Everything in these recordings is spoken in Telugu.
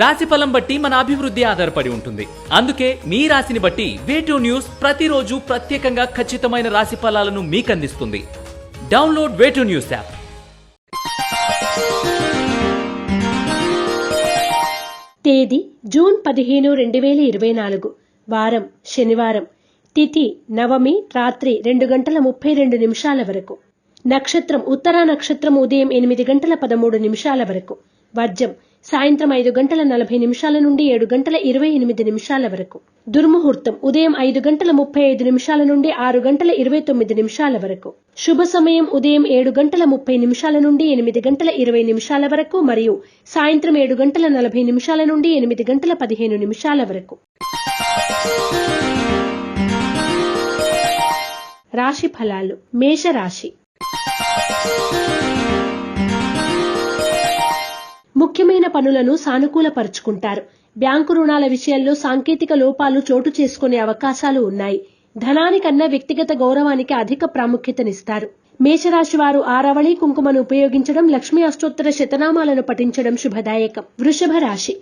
రాశి ఫలం బట్టి మన అభివృద్ధి ఆధారపడి ఉంటుంది. అందుకే మీ రాశిని బట్టి వేటూ న్యూస్ ప్రతిరోజు ప్రత్యేకంగా ఖచ్చితమైన రాశి ఫలాలను మీకు అందిస్తుంది డౌన్లోడ్ వేటూ న్యూస్ యాప్ తేదీ జూన్ పదిహేను రెండు వేల ఇరవై నాలుగు. వారం శనివారం. తిథి నవమి రాత్రి రెండు గంటల ముప్పై రెండు నిమిషాల వరకు. నక్షత్రం ఉత్తరా నక్షత్రం ఉదయం ఎనిమిది గంటల పదమూడు నిమిషాల వరకు. వర్జం సాయంత్రం ఐదు గంటల నలభై నిమిషాల నుండి ఏడు గంటల ఇరవై ఎనిమిది నిమిషాల వరకు. దుర్ముహూర్తం ఉదయం ఐదు గంటల ముప్పై ఐదు నిమిషాల నుండి ఆరు గంటల ఇరవై తొమ్మిది నిమిషాల వరకు. శుభ సమయం ఉదయం ఏడు గంటల ముప్పై నిమిషాల నుండి ఎనిమిది గంటల ఇరవై నిమిషాల వరకు మరియు సాయంత్రం ఏడు గంటల నలభై నిమిషాల నుండి ఎనిమిది గంటల పదిహేను నిమిషాల వరకు. రాశి ఫలాలు. మేషరాశి. ముఖ్యమైన పనులను సానుకూలపరుచుకుంటారు. బ్యాంకు రుణాల విషయంలో సాంకేతిక లోపాలు చోటు చేసుకునే అవకాశాలు ఉన్నాయి. ధనానికన్నా వ్యక్తిగత గౌరవానికి అధిక ప్రాముఖ్యతనిస్తారు. మేషరాశి వారు ఆరవళి కుంకుమను ఉపయోగించడం లక్ష్మీ అష్టోత్తర శతనామాలను పఠించడం శుభదాయకం. వృషభ రాశి.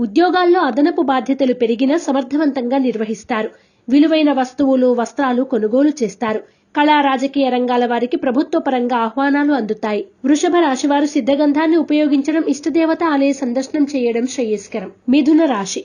ఉద్యోగాల్లో అదనపు బాధ్యతలు పెరిగినా సమర్థవంతంగా నిర్వహిస్తారు. విలువైన వస్తువులు వస్త్రాలు కొనుగోలు చేస్తారు. కళా రాజకీయ రంగాల వారికి ప్రభుత్వ పరంగా ఆహ్వానాలు అందుతాయి. వృషభ రాశి వారు సిద్ధగంధాన్ని ఉపయోగించడం ఇష్టదేవత ఆలయ సందర్శనం చేయడం శ్రేయస్కరం. మిథున రాశి.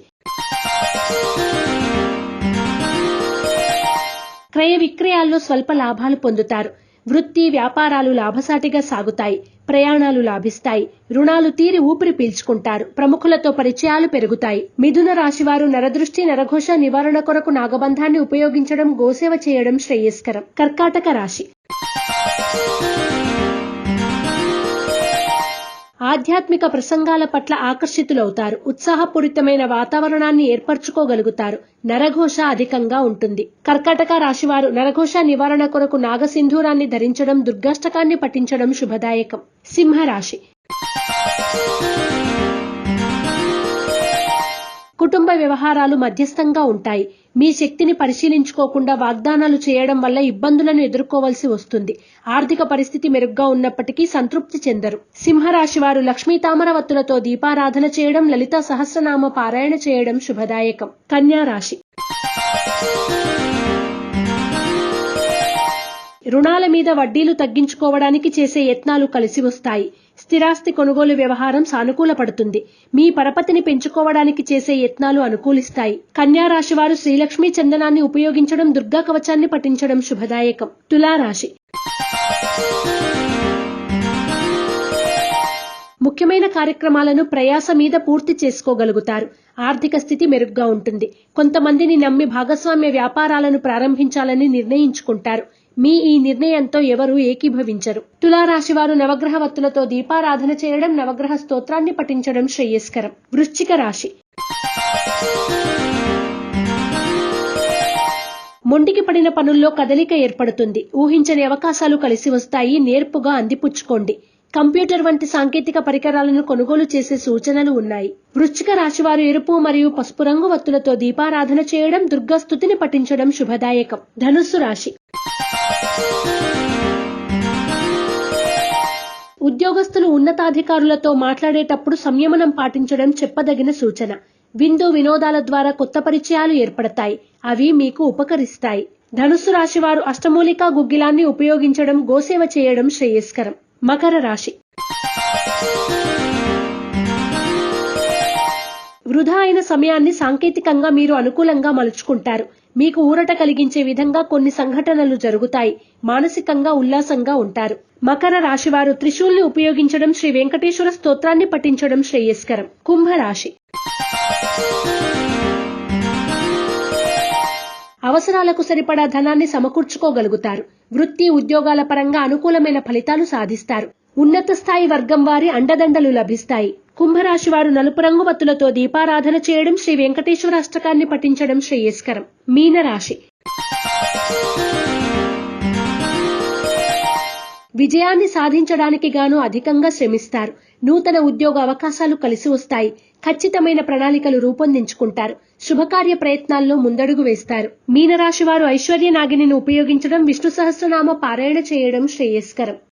క్రయ విక్రయాల్లో స్వల్ప లాభాలు పొందుతారు. వృత్తి వ్యాపారాలు లాభసాటిగా సాగుతాయి. ప్రయాణాలు లాభిస్తాయి. రుణాలు తీరి ఊపిరి పీల్చుకుంటారు. ప్రముఖులతో పరిచయాలు పెరుగుతాయి. మిథున రాశివారు నరదృష్టి నరఘోష నివారణ కొరకు నాగబంధాన్ని ఉపయోగించడం గోసేవ చేయడం శ్రేయస్కరం. కర్కాటక రాశి. ఆధ్యాత్మిక ప్రసంగాల పట్ల ఆకర్షితులవుతారు. ఉత్సాహపూరితమైన వాతావరణాన్ని ఏర్పరచుకోగలుగుతారు. నరఘోష అధికంగా ఉంటుంది. కర్కాటక రాశివారు నరఘోష నివారణ కొరకు నాగసింధూరాన్ని ధరించడం దుర్గాష్టకాన్ని పఠించడం శుభదాయకం. సింహరాశి. కుటుంబ వ్యవహారాలు మధ్యస్థంగా ఉంటాయి. మీ శక్తిని పరిశీలించుకోకుండా వాగ్దానాలు చేయడం వల్ల ఇబ్బందులను ఎదుర్కోవలసి వస్తుంది. ఆర్థిక పరిస్థితి మెరుగ్గా ఉన్నప్పటికీ సంతృప్తి చెందరు. సింహరాశి వారు లక్ష్మీ తామరవత్తులతో దీపారాధన చేయడం లలిత సహస్రనామ పారాయణ చేయడం శుభదాయకం. కన్యా రాశి. రుణాల మీద వడ్డీలు తగ్గించుకోవడానికి చేసే యత్నాలు కలిసి వస్తాయి. స్థిరాస్తి కొనుగోలు వ్యవహారం సానుకూల పడుతుంది మీ పరపతిని పెంచుకోవడానికి చేసే యత్నాలు అనుకూలిస్తాయి. కన్యా రాశి వారు శ్రీలక్ష్మీ చందనాన్ని ఉపయోగించడం దుర్గా కవచాన్ని పఠించడం శుభదాయకం. తులారాశి. ముఖ్యమైన కార్యక్రమాలను ప్రయాస మీద పూర్తి చేసుకోగలుగుతారు. ఆర్థిక స్థితి మెరుగ్గా ఉంటుంది. కొంతమందిని నమ్మి భాగస్వామ్య వ్యాపారాలను ప్రారంభించాలని నిర్ణయించుకుంటారు. మీ ఈ నిర్ణయంతో ఎవరు ఏకీభవించరు. తులారాశి వారు నవగ్రహ వత్తులతో దీపారాధన చేయడం నవగ్రహ స్తోత్రాన్ని పఠించడం శ్రేయస్కరం. వృశ్చిక రాశి. మొండికి పడిన పనుల్లో కదలిక ఏర్పడుతుంది. ఊహించని అవకాశాలు కలిసి వస్తాయి. నేర్పుగా అందిపుచ్చుకోండి. కంప్యూటర్ వంటి సాంకేతిక పరికరాలను కొనుగోలు చేసే సూచనలు ఉన్నాయి. వృశ్చిక రాశివారు ఎరుపు మరియు పసుపు రంగు వత్తులతో దీపారాధన చేయడం దుర్గాస్తుతిని పఠించడం శుభదాయకం. ధనుస్సు రాశి. ఉద్యోగస్తులు ఉన్నతాధికారులతో మాట్లాడేటప్పుడు సంయమనం పాటించడం చెప్పదగిన సూచన. విందు వినోదాల ద్వారా కొత్త పరిచయాలు ఏర్పడతాయి. అవి మీకు ఉపకరిస్తాయి. ధనుస్సు రాశి వారు అష్టమూలికా గుగ్గిలాన్ని ఉపయోగించడం గోసేవ చేయడం శ్రేయస్కరం. మకర రాశి. వృధా అయిన సమయాన్ని సాంకేతికంగా మీరు అనుకూలంగా మలుచుకుంటారు. మీకు ఊరట కలిగించే విధంగా కొన్ని సంఘటనలు జరుగుతాయి. మానసికంగా ఉల్లాసంగా ఉంటారు. మకర రాశివారు త్రిశూల్ని ఉపయోగించడం శ్రీ వెంకటేశ్వర స్తోత్రాన్ని పఠించడం శ్రేయస్కరం. కుంభరాశి. అవసరాలకు సరిపడా ధనాన్ని సమకూర్చుకోగలుగుతారు. వృత్తి ఉద్యోగాల పరంగా అనుకూలమైన ఫలితాలు సాధిస్తారు. ఉన్నత స్థాయి వర్గం వారి అండదండలు లభిస్తాయి. కుంభరాశి వారు నలుపు రంగు వత్తులతో దీపారాధన చేయడం శ్రీ వెంకటేశ్వర అష్టకాన్ని పఠించడం శ్రేయస్కరం. మీనరాశి. విజయాన్ని సాధించడానికి గాను అధికంగా శ్రమిస్తారు. నూతన ఉద్యోగ అవకాశాలు కలిసి వస్తాయి. ఖచ్చితమైన ప్రణాళికలు రూపొందించుకుంటారు. శుభకార్య ప్రయత్నాల్లో ముందడుగు వేస్తారు. మీనరాశి వారు ఐశ్వర్య నాగిని ఉపయోగించడం విష్ణు సహస్రనామ పారాయణ చేయడం శ్రేయస్కరం.